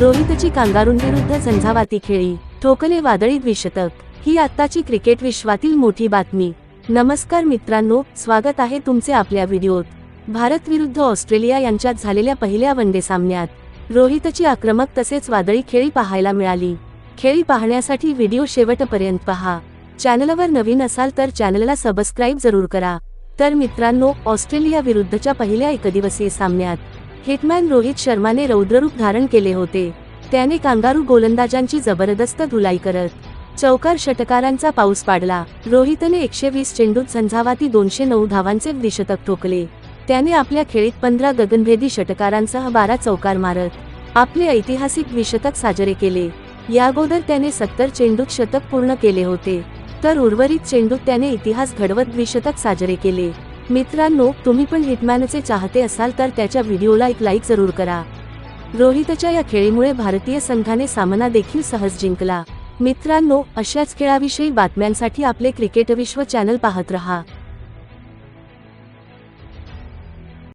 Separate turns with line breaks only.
रोहितची कांगारूंविरुद्ध झंझावाती खेळी. ठोकले वादळी द्विशतक. ही आत्ताची क्रिकेट विश्वातील मोठी बातमी. नमस्कार मित्रांनो स्वागत आहे तुमचे आपल्या व्हिडिओत. भारत विरुद्ध ऑस्ट्रेलिया यांच्यात झालेल्या पहिल्या वनडे सामन्यात. रोहितची आक्रमक तसेच वादळी खेळी पाहायला मिळाली. खेळी पाहण्यासाठी व्हिडिओ शेवटपर्यंत पहा. चॅनलवर नवीन असाल तर चॅनलला सबस्क्राईब जरूर करा. तर मित्रांनो ऑस्ट्रेलिया विरुद्धच्या पहिल्या एकदिवसीय सामन्यात हिटमॅन रोहित शर्माने रौद्ररूप धारण केले होते. त्याने कांगारू गोलंदाजांची जबरदस्त धुलाई करत चौकार षटकारांचा पाऊस पाडला. रोहितने एकशे वीस चेंडूत झंझावाती दोनशे नऊ धावांचे द्विशतक ठोकले. त्याने आपल्या खेळीत पंधरा गगनभेदी षटकारांसह बारा चौकार मारत आपले ऐतिहासिक द्विशतक साजरे केले. यागोदर त्याने सत्तर चेंडूत शतक पूर्ण केले होते तर उर्वरित चेंडूत त्याने इतिहास घडवत द्विशतक साजरे केले. मित्रांनो तुम्ही पण हिटमॅनचे चाहते असाल तर त्याच्या व्हिडिओला एक लाईक जरूर करा. रोहितच्या या खेळीमुळे भारतीय संघाने सामना देखील सहज जिंकला. मित्रांनो अशाच खेळाविषयी बातम्यांसाठी आपले क्रिकेट विश्व चॅनल पाहत रहा.